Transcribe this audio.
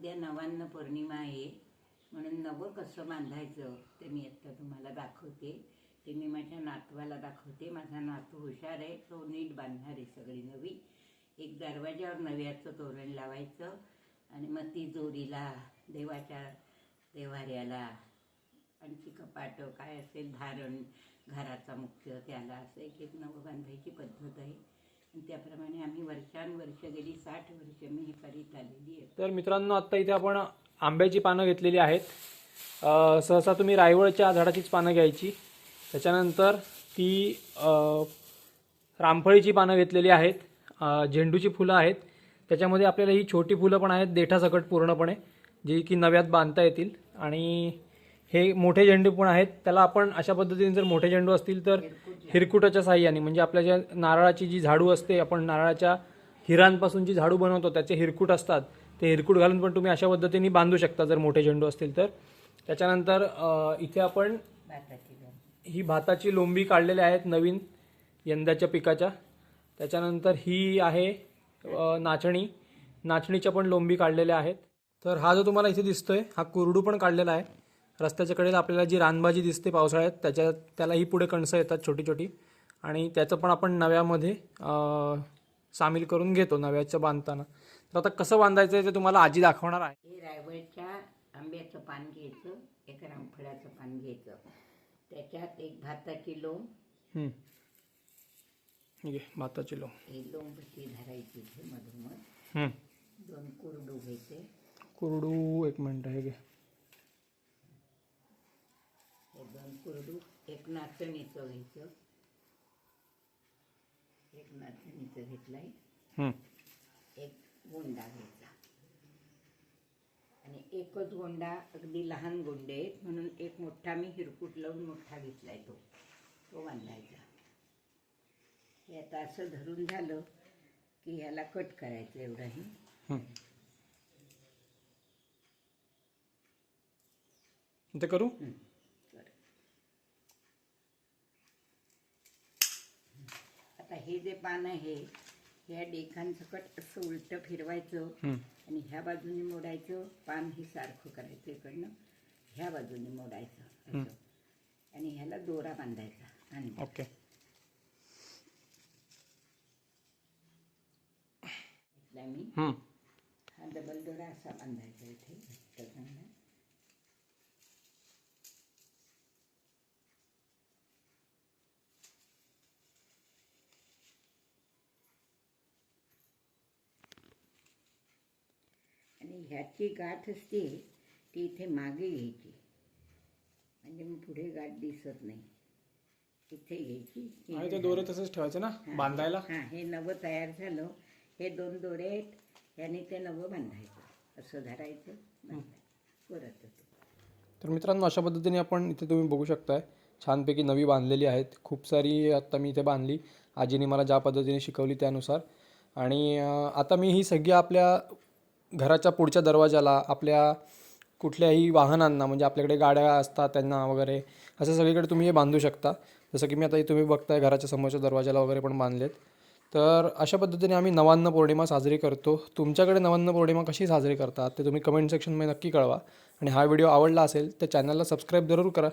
उद्या नवान्न पौर्णिमा आहे. म्हणून नवं कसं बांधायचं ते मी आत्ता तुम्हाला दाखवते. ते मी माझ्या नातवाला दाखवते. माझा नातू हुशार आहे. तो नीट बांधणार आहे सगळी नवी. एक दरवाज्यावर नव्याचं तोरण लावायचं आणि मग ती जोरीला देवाच्या देवाऱ्याला आणखी कपाट काय असेल धारण घराचा मुख्य त्याला असं एक एक नवं बांधायची पद्धत आहे. त्याप्रमाणे आम्ही वर्षानुवर्ष गेली साठ वर्ष मी ही करीत आलेली आहे. तर मित्रांनो आत्ता इथे आपण आंब्याची पानं घेतलेली आहेत. अ, सहसा तुम्ही रायवळच्या झाडाचीच पानं घ्यायची. त्याच्यानंतर ती अ, रामफळीची पानं घेतलेली आहेत. अ, झेंडूची फुलं आहेत. त्याच्यामध्ये आपल्याला ही छोटी फुलं पण आहेत. देठासकट पूर्णपणे जी की नव्यात बांधता येतील. आणि हे मोठे झेंडू पण आहेत. त्याला आपण अशा पद्धतीने जर मोठे झेंडू असतील तर हिरकुटाच्या साह्याने म्हणजे आपल्या ज्या नारळाची जी झाडू असते आपण नारळाच्या हिरांपासून जी झाडू बनवतो त्याचे हिरकूट असतात. ते हिरकूट घालून पण तुम्ही अशा पद्धतीने बांधू शकता जर मोठे झेंडू असतील तर. त्याच्यानंतर इथे आपण ही भाताची लोंबी काढलेल्या आहेत नवीन यंदाच्या पिकाच्या. त्याच्यानंतर ही आहे नाचणी. नाचणीच्या पण लोंबी काढलेल्या आहेत. तर हा जो तुम्हाला इथे दिसतोय हा कुरडू पण काढलेला आहे. रस्त्याच्या कडेला आपल्याला जी रानभाजी दिसते पावसाळ्यात त्याच्या त्यालाही पुढे कणसं येतात छोटी छोटी. आणि त्याचं पण आपण नव्यामध्ये सामील करून घेतो नव्याचं बांधताना. तर आता कसं बांधायचं आहे ते तुम्हाला आजी दाखवणार आहे. हे रायवळच्या आंब्याचं पान घ्यायचं एक रामफळाचं पान घ्यायचं. त्याच्यात एक भाताची लोंब. ठीक आहे भाताची लोंब ही लोंब कशी धरायची मधोमध. दोन कुरडू घ्यायचे. कुरडू एक मिनटं हे घे हे दोन कुरडू एक नाचणीचं घ्यायचं. एक नाचणीचं घेतलंय. एक गोंडा घ्यायचा. आणि एकच गोंडा अगदी लहान गोंडे आहेत म्हणून एक मोठा मी हिरकूट लावून मोठा घेतलाय तो. तो बांधायचा. हे आता असं धरून झालं की ह्याला कट करायचं एवढंही. ते हं, कर. आता हे जे पान आहे ह्या डेखांसकट असं उलटं फिरवायचं. आणि ह्या बाजूने मोडायचं पान हे सारखं करायचं इकडनं ह्या बाजूने मोडायचं असं. आणि ह्याला दोरा बांधायचा आणि ओके. घेतला मी? हम्म. हा डबल दोरा असा बांधायचा इथे चांगला ह्याची गाठ असते ती इथे मागे घ्यायची. म्हणजे मग पुढे गाठ दिसत नाही. इथे घ्यायची. आणि ते दोरे तसंच ठेवायचे ना बांधायला? हां हे नवं तयार झालं. हे दोन दोरे आहेत याने ते नवं बांधायचं. असं धरायचं बांधायचं. परत होतं तर मित्रांनो अशा पद्धतीने आपण इथे तुम्ही बघू शकताय छानपैकी नवी बांधलेली आहेत. खूप सारी आत्ता मी इथे बांधली. आजीने मला ज्या पद्धतीने शिकवली त्यानुसार. आणि आता मी ही सगळी आपल्या घराच्या पुढच्या दरवाजाला आपल्या कुठल्याही वाहनांना म्हणजे आपल्याकडे गाड्या असतात त्यांना वगैरे असं सगळीकडे तुम्ही हे बांधू शकता. जसं की मी आता हे तुम्ही बघताय घराच्या समोरच्या दरवाजाला वगैरे पण बांधलेत. तर अशा पद्धतीने आम्ही नवान्न पौर्णिमा साजरी करतो. तुमच्याकडे नवान्न पौर्णिमा कशी साजरी करतात ते तुम्ही कमेंट सेक्शनमध्ये नक्की कळवा. आणि हा व्हिडिओ आवडला असेल तर चॅनलला सबस्क्राईब जरूर करा.